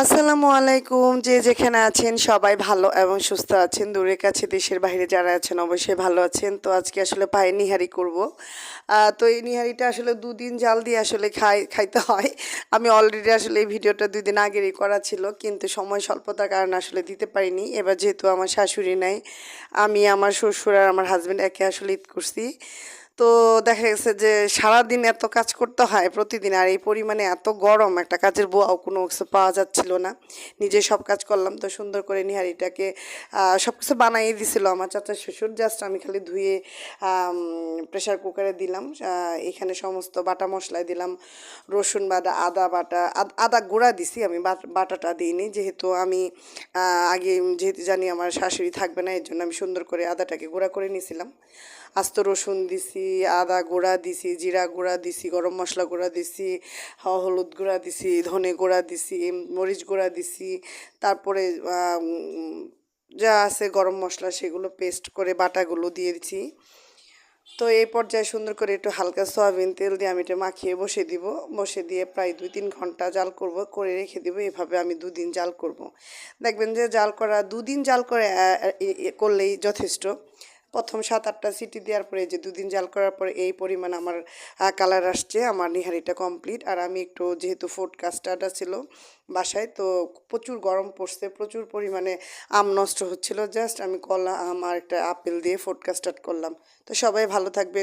আসসালামু আলাইকুম। যে যেখানে আছেন সবাই ভালো এবং সুস্থ আছেন। দূরের কাছে, দেশের বাইরে যারা আছেন অবশ্যই ভালো আছেন। তো আজকে আসলে পায়ে নিহারি করব। তো এই নিহারিটা আসলে দুদিন জাল দিয়ে আসলে খাই, খাইতে হয়। আমি অলরেডি আসলে এই ভিডিওটা দুই দিন আগেরই করা ছিল, কিন্তু সময় স্বল্পতার কারণে আসলে দিতে পারিনি। এবার যেহেতু আমার শাশুড়ি নাই, আমি আমার শ্বশুর আর আমার হাজব্যান্ড একে আসলে ঈদ করছি। তো দেখা গেছে যে সারাদিন এত কাজ করতে হয় প্রতিদিন আর এই পরিমাণে এত গরম একটা কাজের বোয়াও কোনো কিছু পাওয়া যাচ্ছিল না। নিজে সব কাজ করলাম তো সুন্দর করে নিহারিটাকে সব কিছু বানাই দিছিল আমার চাচা শ্বশুর। জাস্ট আমি খালি ধুয়ে প্রেশার কুকারে দিলাম এখানে সমস্ত বাটা মশলায় দিলাম, রসুন বাটা, আদা বাটা, আদ- গুঁড়া দিছি, আমি বাট- বাটাটা দিইনি। যেহেতু আমি আগে যেহেতু জানি আমার শাশুড়ি থাকবে না, এর জন্য আমি সুন্দর করে আদাটাকে গুঁড়া করে নিয়েছিলাম আস্ত রসুন দিছি আদা গুঁড়া দিছি, জিরা গুঁড়া দিছি, গরম মশলা গুঁড়া দিছি হলুদ গুঁড়া দিছি, ধনে গুঁড়া দিছি, মরিচ গুঁড়া দিছি, তারপরে যা আছে গরম মশলা সেগুলো পেস্ট করে বাটাগুলো দিয়ে দিছি। তো এই পর্যায়ে সুন্দর করে একটু হালকা সয়াবিন তেল দিয়ে আমি এটা মাখিয়ে বসে দিব। বসে দিয়ে প্রায় দুই তিন ঘণ্টা জাল করব, করে রেখে দিব, এভাবে আমি দুদিন জাল করব। দেখবেন যে জাল করা, দুদিন জাল করে করলেই যথেষ্ট। প্রথম সাত আটটা সিটি দেওয়ার পরে যে দুদিন জাল করার পরে এই পরিমাণ আমার কালার আসছে, আমার নিহারিটা কমপ্লিট আর আমি একটু যেহেতু ফুড কাস্টার্ডটা ছিল বাসায়, তো প্রচুর গরম পড়ছে, প্রচুর পরিমাণে আম নষ্ট হচ্ছিল। জাস্ট আমি কলা, আম আর একটা আপেল দিয়ে ফুড কাস্টার্ড করলাম। তো সবাই ভালো থাকবেন।